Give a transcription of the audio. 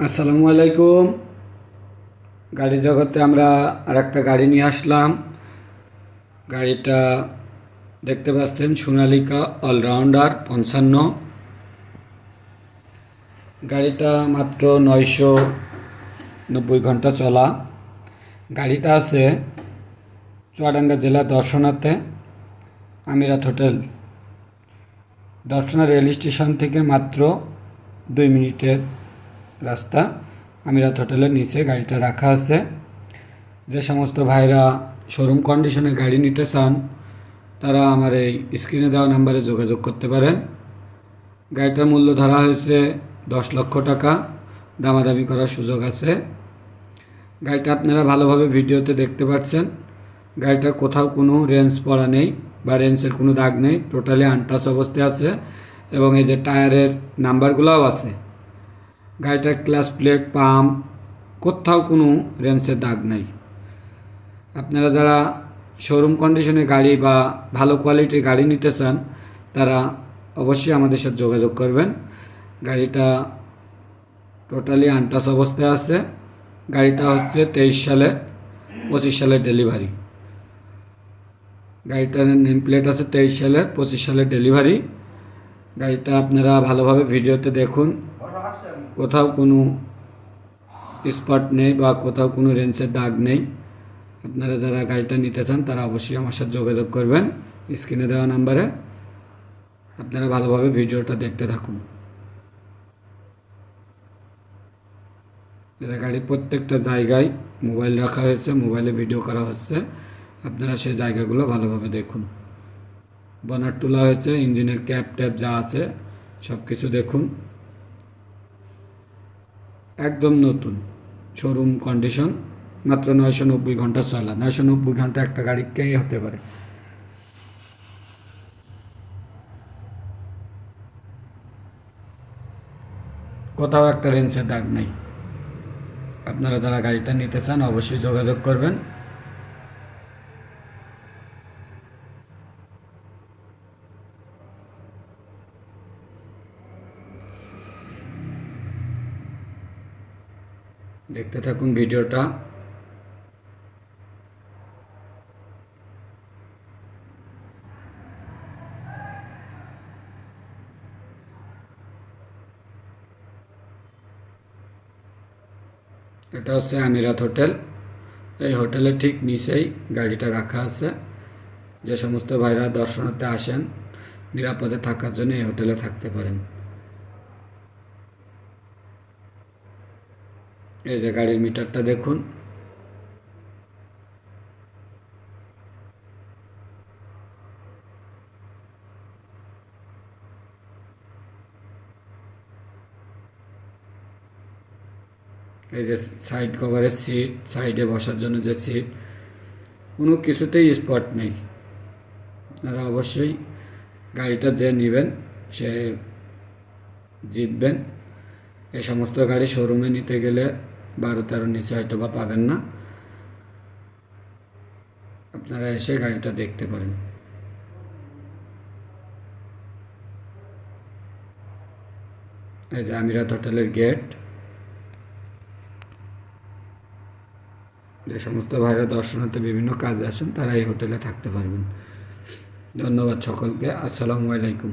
আসসালামু আলাইকুম। গাড়ি জগতে আমরা আর একটা গাড়ি নিয়ে আসলাম। গাড়িটা দেখতে পাচ্ছেন সোনালিকা অলরাউন্ডার, পঞ্চান্ন। গাড়িটা মাত্র নয়শো নব্বই ঘণ্টা চলা। গাড়িটা আছে চুয়াডাঙ্গা জেলা দর্শনাতে, আমিরাত হোটেল। দর্শনা রেল স্টেশন থেকে মাত্র দুই মিনিটের রাস্তা। আমিরাত হোটেলের নিচে গাড়িটা রাখা আছে। যে সমস্ত ভাইরা শোরুম কন্ডিশনে গাড়ি নিতে চান, তারা আমার এই স্ক্রিনে দেওয়া নাম্বারে যোগাযোগ করতে পারেন। গাড়িটার মূল্য ধরা হয়েছে দশ লক্ষ টাকা। দামাদামি করার সুযোগ আছে। গাড়িটা আপনারা ভালোভাবে ভিডিওতে দেখতে পাচ্ছেন। গাড়িটা কোথাও কোনো রেঞ্জ পড়া নেই বা রেঞ্জের কোনো দাগ নেই। টোটালি আনটাচ অবস্থায় আছে এবং এই যে টায়ারের নাম্বারগুলোও আছে। গাড়িটার ক্লাস প্লেট পাম্প, কোথাও কোনো রেঞ্জের দাগ নেই। আপনারা যারা শোরুম কন্ডিশনে গাড়ি বা ভালো কোয়ালিটির গাড়ি নিতে চান, তারা অবশ্যই আমাদের সাথে যোগাযোগ করবেন। গাড়িটা টোটালি আনটাচ অবস্থায় আছে। গাড়িটা হচ্ছে তেইশ সালে, পঁচিশ সালের ডেলিভারি গাড়িটার নেম প্লেট আছে তেইশ সালের, পঁচিশ সালের ডেলিভারি গাড়িটা আপনারা ভালোভাবে ভিডিওতে দেখুন। কোথাও কোনো স্পট নেই বা কোথাও কোনো রেঞ্জের দাগ নেই। আপনারা যারা গাড়িটা নিতে চান, তারা অবশ্যই আমার সাথে যোগাযোগ করবেন। স্ক্রিনে দেওয়া নাম্বারে আপনারা ভালোভাবে ভিডিওটা দেখতে থাকুন। এটা গাড়ির প্রত্যেকটা জায়গায় মোবাইল রাখা হয়েছে, মোবাইলে ভিডিও করা হচ্ছে, আপনারা সেই জায়গাগুলো ভালোভাবে দেখুন। বনার তোলা হয়েছে, ইঞ্জিনের ক্যাপ ট্যাপ যা আছে সব কিছু দেখুন। একদম নতুন। শোরুম কন্ডিশন মাত্র নয়শো নব্বই ঘণ্টা চলা। নয়শো নব্বই ঘণ্টা একটা গাড়ি কে হতে পারে? কোথাও একটা রেঞ্জের দাগ নেই। আপনারা যারা গাড়িটা নিতে চান, অবশ্যই যোগাযোগ করবেন। দেখতে থাকুন ভিডিওটা। এটা হচ্ছে আমিরাত হোটেল। এই হোটেলের ঠিক নিচেই গাড়িটা রাখা আছে। যে সমস্ত ভাইরা দর্শনার্থে আসেন, নিরাপদে থাকার জন্য এই হোটেলে থাকতে পারেন। এই যে গাড়ির মিটারটা দেখুন। এই যে সাইড কভারের সিট সাইডে বসার জন্য যে সিট কোনো কিছুতেই স্পট নেই। আপনারা অবশ্যই গাড়িটা যে নেবেন, সে জিতবেন। এই সমস্ত গাড়ি শোরুমে নিতে গেলে বারো তেরো নিচে হয়তো বা পাবেন না। আপনারা এসে গাড়িটা দেখতে পারেন। এই যে আমিরাত হোটেলের গেট যে সমস্ত ভাইরা দর্শনার্থে বিভিন্ন কাজে আসেন তারা এই হোটেলে থাকতে পারবেন। ধন্যবাদ সকলকে। আসসালামু আলাইকুম।